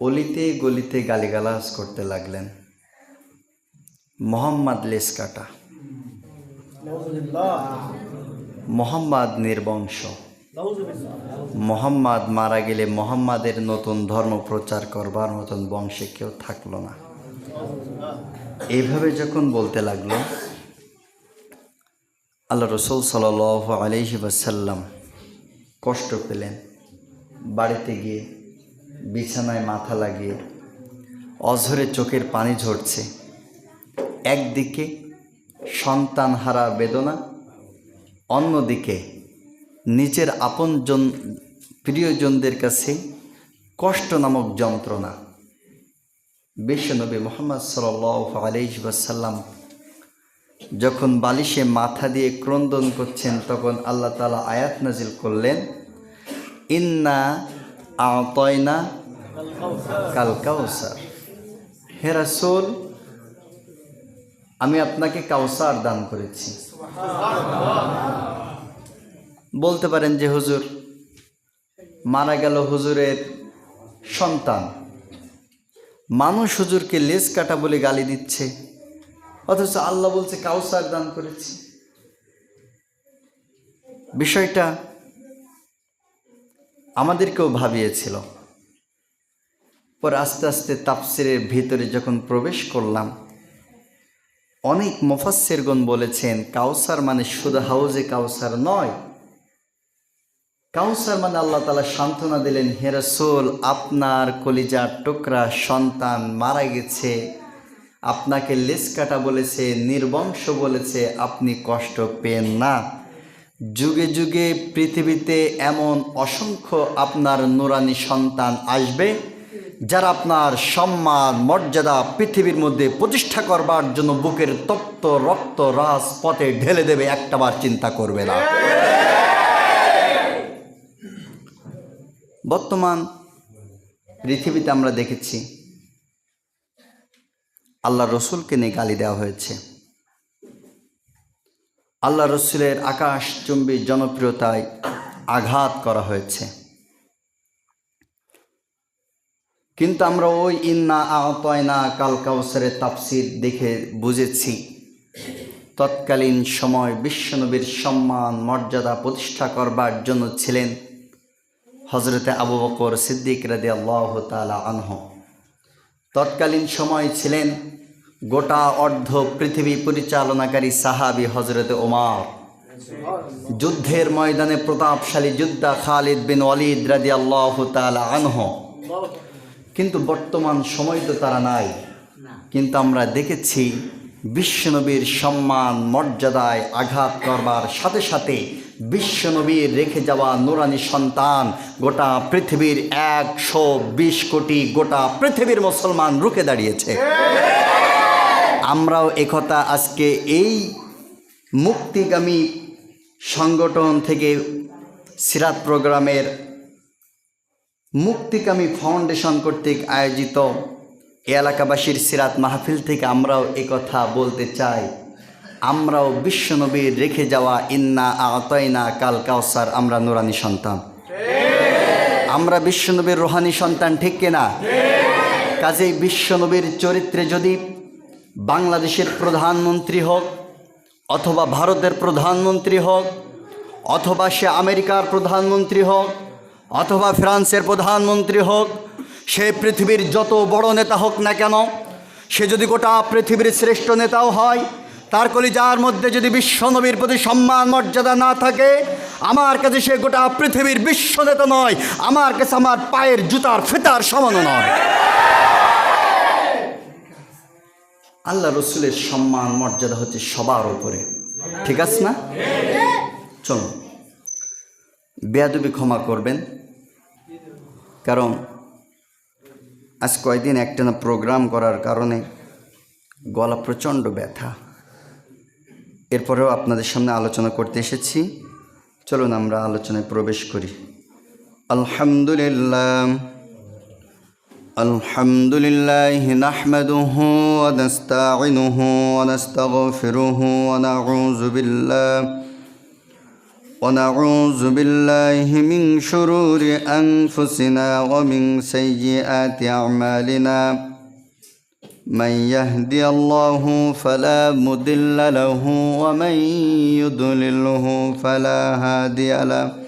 অলিতে গলিতে গালিগালাজ করতে লাগলেন। মোহাম্মদ লেসকাটা মোহাম্মদ নির্বংশ। মোহাম্মদ মারা গেলে মোহাম্মদের নতুন ধর্ম প্রচার করবার মতন বংশে কেউ থাকল না। এইভাবে যখন বলতে লাগল, আল্লাহ রসুল সাল আলহি বাসাল্লাম কষ্ট পেলেন। বাড়িতে গিয়ে বিছানায় মাথা লাগিয়ে অঝরে চোখের পানি ঝরছে। একদিকে সন্তান হারা বেদনা, অন্যদিকে নিজের আপনজন, প্রিয়জনদের কাছে কষ্ট নামক যন্ত্রণা। বিশ্বনবী মোহাম্মদ সাল আলহিবাসাল্লাম যখন বালিশে মাথা দিয়ে ক্রন্দন করছেন, তখন আল্লাহ তালা আয়াত নাজিল করলেন, ইন্না আতয়না কাল কাউসার। হে রাসূল, আমি আপনাকে কাউসার দান করেছি। বলতে পারেন যে হুজুর, মারা গেল হুজুরের সন্তান। মানুষ হুজুরকে লেজ কাটা বলে গালি দিচ্ছে। অথচ আল্লাহ বলছে, কাউসার দান করেছি। বিষয়টা আমাদেরকেও ভাবিয়েছিল। পর আস্তে আস্তে তাফসিরের ভিতরে যখন প্রবেশ করলাম, অনেক মুফাসসিরগণ বলেছেন, কাউসার মানে শুধু হাউজে কাউসার নয়। কাউসার মানে আল্লাহ তালা সান্ত্বনা দিলেন হেরাসোল আপনার কলিজার টুকরা সন্তান মারা গেছে। আপনাকে লেস কাটা বলেছে, নির্বংশ বলেছে, আপনি কষ্ট পেন না। যুগে যুগে পৃথিবীতে এমন অসংখ্য আপনার নুরানি সন্তান আসবে, যারা আপনার সম্মান, মর্যাদা পৃথিবীর মধ্যে প্রতিষ্ঠা করবার জন্য বুকের তপ্ত রক্ত রাস পথে ঢেলে দেবে একটাবার চিন্তা করবে না। বর্তমান পৃথিবীতে আমরা দেখেছি, আল্লাহ রসুলকে নিয়ে গালি দেওয়া হয়েছে। আল্লাহ রসুলের আকাশচুম্বী জনপ্রিয়তায় আঘাত করা হয়েছে। কিন্তু আমরা ওই ইন্না আতয়না কাল কাউসারের তাফসির দেখে বুঝেছি, তৎকালীন সময় বিশ্বনবীর সম্মান, মর্যাদা প্রতিষ্ঠা করবার জন্য ছিলেন হজরতে আবু বকর সিদ্দিক রাদি আল্লাহ তালা আনহ। তৎকালীন সময় ছিলেন গোটা অর্ধ পৃথিবী পরিচালনাকারী সাহাবি হজরতে ওমার। যুদ্ধের ময়দানে প্রতাপশালী যোদ্ধা খালিদ বিন ওয়ালিদ রাদি আল্লাহ আনহ। কিন্তু বর্তমান সময় তো তারা নাই। কিন্তু আমরা দেখেছি বিশ্বনবীর সম্মান মর্যাদায় আঘাত করবার সাথে সাথে বিশ্বনবীর রেখে যাওয়া নুরানি সন্তান গোটা পৃথিবীর একশো বিশ কোটি গোটা পৃথিবীর মুসলমান রুখে দাঁড়িয়েছে। আমরাও একথা আজকে এই মুক্তিগামী সংগঠন থেকে সিরাত প্রোগ্রামের মুক্তিকামী ফাউন্ডেশন কর্তৃক আয়োজিত এলাকাবাসীর সিরাত মাহফিল থেকে আমরাও কথা বলতে চাই। আমরাও বিশ্বনবীর রেখে যাওয়া ইন্না আতয়না কাল কাউসার, আমরা নুরানি সন্তান। আমরা বিশ্বনবীর রোহানি সন্তান, ঠিক কিনা? কাজেই বিশ্বনবীর চরিত্রে যদি বাংলাদেশের প্রধানমন্ত্রী হোক, অথবা ভারতের প্রধানমন্ত্রী হোক, অথবা সে আমেরিকার প্রধানমন্ত্রী হোক, অথবা ফ্রান্সের প্রধানমন্ত্রী হোক, সে পৃথিবীর যত বড় নেতা হোক না কেন, সে যদি গোটা পৃথিবীর শ্রেষ্ঠ নেতাও হয়, তার কলিজার মধ্যে যদি বিশ্বনবীর প্রতি সম্মান, মর্যাদা না থাকে, আমার কাছে সে গোটা পৃথিবীর বিশ্ব নেতা নয়, আমার কাছে আমার পায়ের জুতার ফেতার সমানও নয়। আল্লাহ রসুলের সম্মান, মর্যাদা হচ্ছে সবার উপরে। ঠিক আছে না? চলুন বেয়াদবি ক্ষমা করবেন। কারণ আজ কয়েকদিন একটানা প্রোগ্রাম করার কারণে গলা প্রচণ্ড ব্যথা। এরপরেও আপনাদের সামনে আলোচনা করতে এসেছি। চলুন আমরা আলোচনায় প্রবেশ করি। আলহামদুলিল্লাহ। الحمد لله نحمده ونستعينه ونستغفره ونعوذ بالله ونعوذ بالله من شرور أنفسنا ومن سيئات أعمالنا من يهدي الله فلا مضل له ومن يضلله فلا هادي له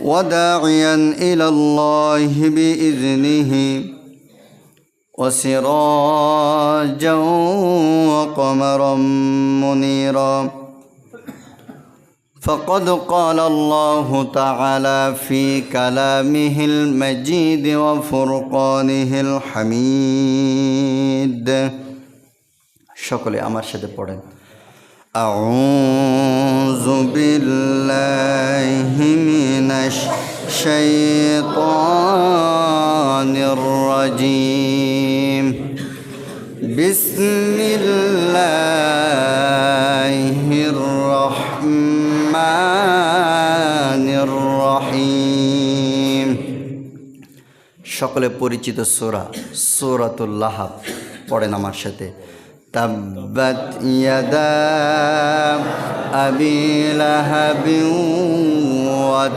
وداعيا إلى الله بإذنه وسراجا وقمرا منيرا فقد قال الله تعالى في كلامه المجيد وفرقانه الحميد সকলে আমার সাথে পড়েন أعوذ بالله من الشيطان الرجيم بسم الله الرحمن الرحيم সকলে পরিচিত সোরা সোরাতুল লাহাব পড়েন আমার সাথে তাব্বাত ইয়াদা আবি লাহাবিন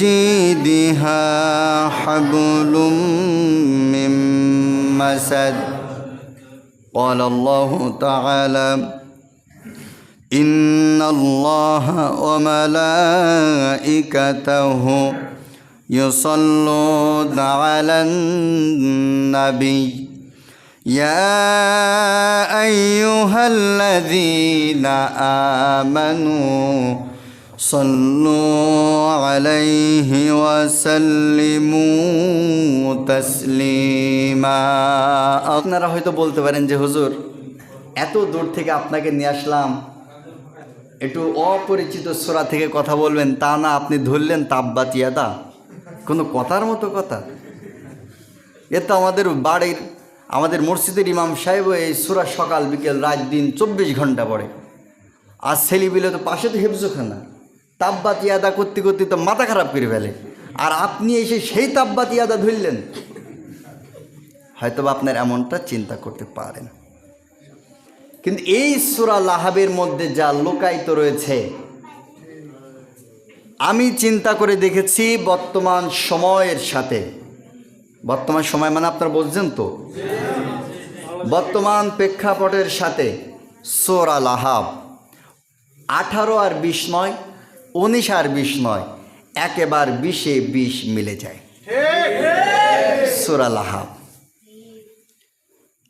جيدها حبل من مسد. قال الله تعالى إن الله وملائكته يصلون على النبي. يا أيها الذين آمنوا صلوا عليه وسلموا تسليما আপনারা হয়তো বলতে পারেন যে হুজুর এত দূর থেকে আপনাকে নিয়ে আসলাম একটু অপরিচিত সোরা থেকে কথা বলবেন তা না আপনি ধরলেন তাপবাতিয়াদা কোনো কথার মতো কথা এ তো আমাদের বাড়ির আমাদের মসজিদের ইমাম সাহেব এই সুরা সকাল বিকেল রাত দিন চব্বিশ ঘন্টা পড়ে আর ছেলিবিলে তো পাশে তো হেফজোখানা তাপবাতি আদা করতে করতে তো মাথা খারাপ করে ফেলে। আর আপনি এসে সেই তাপবাতি আদা ধরলেন হয়তো আপনার এমনটা চিন্তা করতে পারেন। কিন্তু এই সুরা লাহাবের মধ্যে যা লোকায়িত রয়েছে, আমি চিন্তা করে দেখেছি বর্তমান সময়ের সাথে। বর্তমান সময় মানে আপনারা বলছেন তো? বর্তমান প্রেক্ষাপটের সাথে সোরা লাহাব আঠারো আর বিশ নয় উনিশ আর বিশ নয়, একেবার বিশে বিশ মিলে যায়। সোরা লাহাব।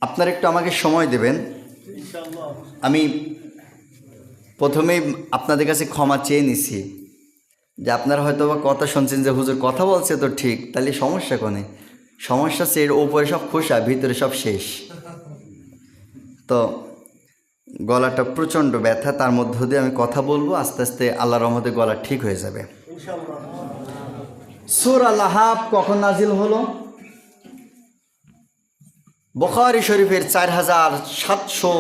আপনারা একটু আমাকে সময় দেবেন। আমি প্রথমেই আপনাদের কাছে ক্ষমা চেয়ে নিছি যে আপনারা হয়তো বা কথা শুনছেন যে হুজুর কথা বলছে তো ঠিক, তাহলে সমস্যা কোনে? সমস্যা হচ্ছে এর ওপরে সব খোসা, ভিতরে সব শেষ। তো গলাটা প্রচণ্ড ব্যথা, তার মধ্য দিয়ে আমি কথা বলব, আস্তে আস্তে আল্লাহ রহমতে গলা ঠিক হয়ে যাবে। সুর আল্লাহাব কখন নাজিল হলো? বখারি শরীফের চার হাজার সাতশো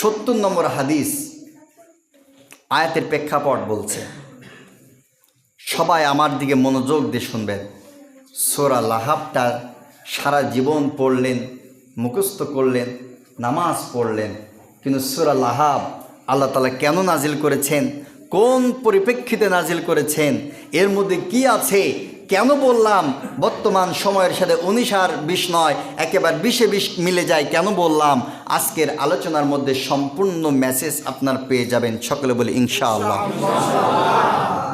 সত্তর নম্বর হাদিস আয়াতের প্রেক্ষাপট বলছে, সবাই আমার দিকে মনোযোগ দিয়ে শুনবেন সোরা লাহাবটা সারা জীবন পড়লেন, মুখস্থ করলেন, নামাজ পড়লেন কিন্তু সুরা লাহাব আল্লাহ তালা কেন নাজিল করেছেন? কোন পরিপ্রেক্ষিতে নাজিল করেছেন? এর মধ্যে কি আছে? কেন বললাম? বর্তমান সময়ের সাথে উনিশ আর বিশ নয়, একেবারে বিশে বিশ মিলে যায়, কেন বললাম? আজকের আলোচনার মধ্যে সম্পূর্ণ মেসেজ আপনার পেয়ে যাবেন, সকলে বলি ইনশাআল্লাহ।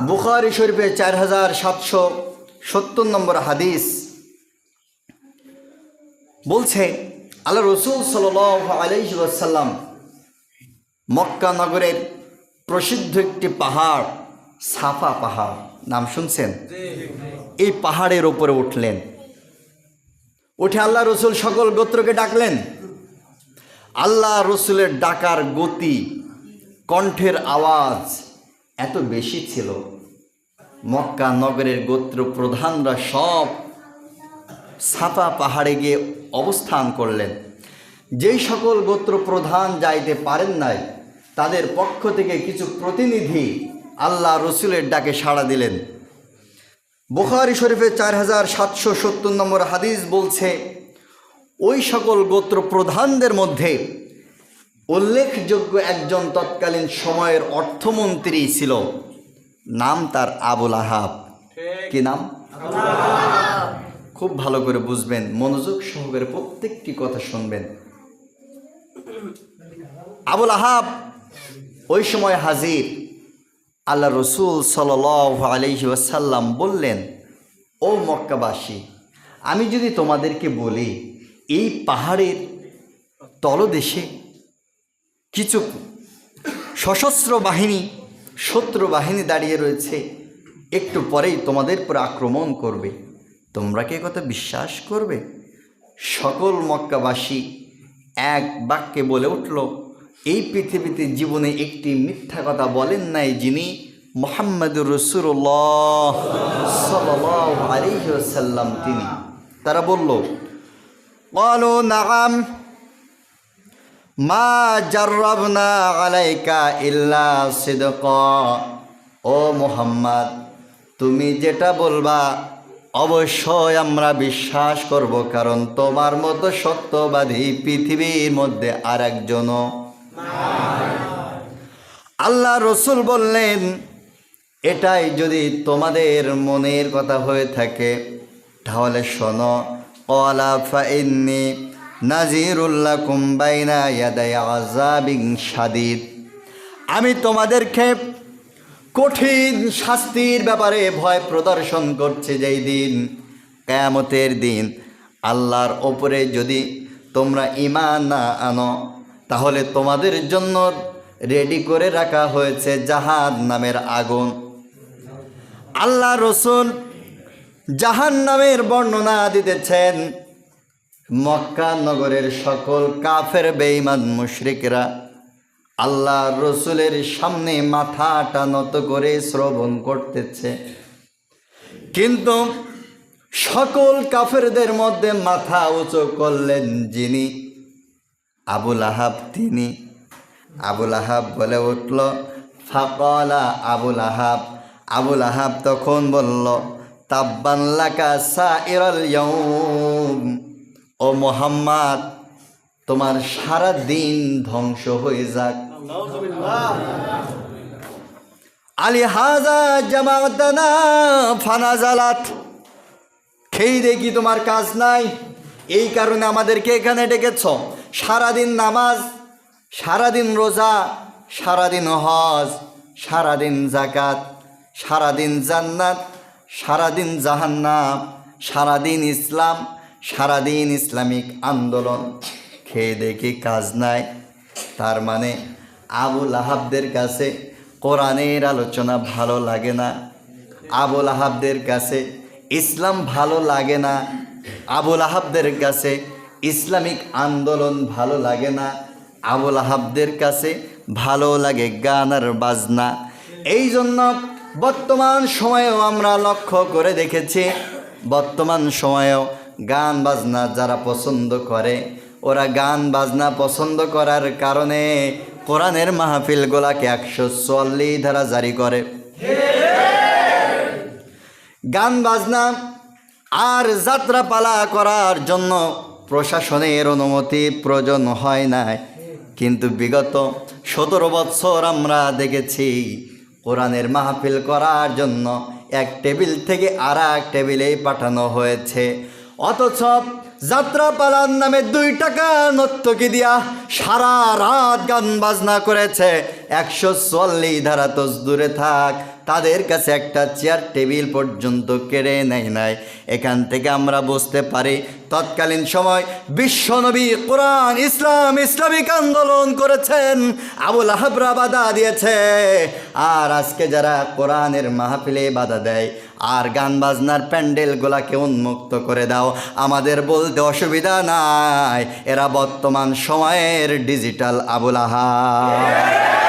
বুখারি শরীফে চার হাজার সাতশো সত্তর নম্বর হাদিস বলছে, আল্লাহ রসুল সাল আলাইসাল্লাম মক্কা নগরের প্রসিদ্ধ একটি পাহাড়, সাফা পাহাড়, নাম শুনছেন? এই পাহাড়ের ওপরে উঠলেন। উঠে আল্লাহ রসুল সকল গোত্রকে ডাকলেন। আল্লাহ রসুলের ডাকার গতি, কণ্ঠের আওয়াজ এত বেশি ছিল। মক্কা নগরের গোত্র প্রধানরা সব সাফা পাহাড়ে গিয়ে অবস্থান করলেন। যেই সকল গোত্র প্রধান যাইতে পারেন নাই তাদের পক্ষ থেকে কিছু প্রতিনিধি আল্লাহ রসুলের ডাকে সাড়া দিলেন। বুখারি শরীফের চার হাজার সাতশো সত্তর নম্বর হাদিস বলছে ওই সকল গোত্র প্রধানদের মধ্যে উল্লেখযোগ্য একজন তৎকালীন সময়ের অর্থমন্ত্রী ছিল। নাম তার আবুল আহাব। কি নাম? খুব ভালো করে বুঝবেন মনোযোগ সহকারে প্রত্যেকটি কথা শুনবেন। আবুল আহাব ওই সময় হাজির আল্লাহ রসুল সাল আলহি ওয়াসাল্লাম বললেন, ও মক্কাবাসী, আমি যদি তোমাদেরকে বলি, এই পাহাড়ের তলদেশে কিছু সশস্ত্র বাহিনী, শত্রু বাহিনী দাঁড়িয়ে রয়েছে, একটু পরেই তোমাদের পর আক্রমণ করবে। তোমরা কি কথা বিশ্বাস করবে? সকল মক্কাবাসী এক বাক্যে বলে উঠল এই পৃথিবীতে জীবনে একটি মিথ্যা কথা বলেন নাই যিনি মোহাম্মদুর রসুল্লাহ সাল্লাম তিনি। তারা বলল বলো নাগাম মা জার্রাবনা আলাইকা ইল্লা সিদক। ও মোহাম্মদ, তুমি যেটা বলবা অবশ্যই আমরা বিশ্বাস করব, কারণ তোমার মতো সত্যবাদী পৃথিবীর মধ্যে আর একজনও আল্লাহ রসুল বললেন, এটাই যদি তোমাদের মনের কথা হয়ে থাকে, তাহলে শোনো অলা ফাইন্নি নাজিরুল্লাহ কুম্বাইনা ইয়াদাই সাদিদ আমি তোমাদেরকে কঠিন শাস্তির ব্যাপারে ভয় প্রদর্শন করছে যেই দিন, কেয়ামতের দিন। আল্লাহর ওপরে যদি তোমরা ইমান না আনো, তাহলে তোমাদের জন্য রেডি করে রাখা হয়েছে জাহান নামের আগুন। আল্লাহ রসুল জাহান নামের বর্ণনা দিতেছেন, মক্কা নগরের সকল কাফের বেঈমান মুশরিকরা আল্লাহ রসুলের সামনে মাথাটা নত করে শ্রবণ করতেছে। কিন্তু সকল কাফেরদের মধ্যে মাথা উঁচু করলেন যিনি, আবুল আহাব তিনি। আবুল আহাব বলে উঠল, ফাকলা আবুল আহাব আবুল আহাব তখন বলল তাব্বাল্লাকা সা ইরল ও মোহাম্মদ, তোমার সারা দিন ধ্বংস হয়ে যাক। আলী হাজা জামাতানা ফানা জালাত খেয়ে দেখি তোমার কাজ নাই। এই কারণে আমাদেরকে এখানে ডেকেছ। সারাদিন নামাজ সারাদিন রোজা, সারাদিন হজ, সারাদিন জাকাত সারাদিন জান্নাত, সারাদিন জাহান্নাম, সারাদিন ইসলাম, সারাদিন ইসলামিক আন্দোলন। খেয়ে দেখি কাজ নাই। তার মানে আবুল আহাবদের কাছে কোরআনের আলোচনা ভালো লাগে না। আবুল আহাবদের কাছে ইসলাম ভালো লাগে না। আবুল আহাবদের কাছে ইসলামিক আন্দোলন ভালো লাগে না। আবুল আহাবদের কাছে ভালো লাগে গান আর বাজনা। এই জন্য বর্তমান সময়েও আমরা লক্ষ্য করে দেখেছি, বর্তমান সময়েও গান বাজনা যারা পছন্দ করে, ওরা গান বাজনা পছন্দ করার কারণে কোরআনের মাহফিলগুলাকে একশো চল্লিশ ধারা জারি করে। গান বাজনা আর যাত্রাপালা করার জন্য প্রশাসনের অনুমতি প্রয়োজন হয় নাই। কিন্তু বিগত সতেরো বৎসর আমরা দেখেছি কোরআনের মাহফিল করার জন্য এক টেবিল থেকে আর এক টেবিলেই পাঠানো হয়েছে। অথচ যাত্রাপালার নামে দুই টাকা নর্তকি দিয়া সারা রাত গান বাজনা করেছে। একশো চল্লিশ ধারা তো দূরে থাক, তাদের কাছে একটা চেয়ার টেবিল পর্যন্ত কেড়ে নেয় নাই। এখান থেকে আমরা বুঝতে পারি, তৎকালীন সময় বিশ্বনবী কোরআন, ইসলাম, ইসলামিক আন্দোলন করেছেন, আবুল আহাবরা বাধা দিয়েছে। আর আজকে যারা কোরআনের মাহফিলে বাধা দেয় আর গান বাজনার প্যান্ডেলগুলাকে উন্মুক্ত করে দাও। আমাদের বলতে অসুবিধা নাই। এরা বর্তমান সময়ের ডিজিটাল আবুল আহা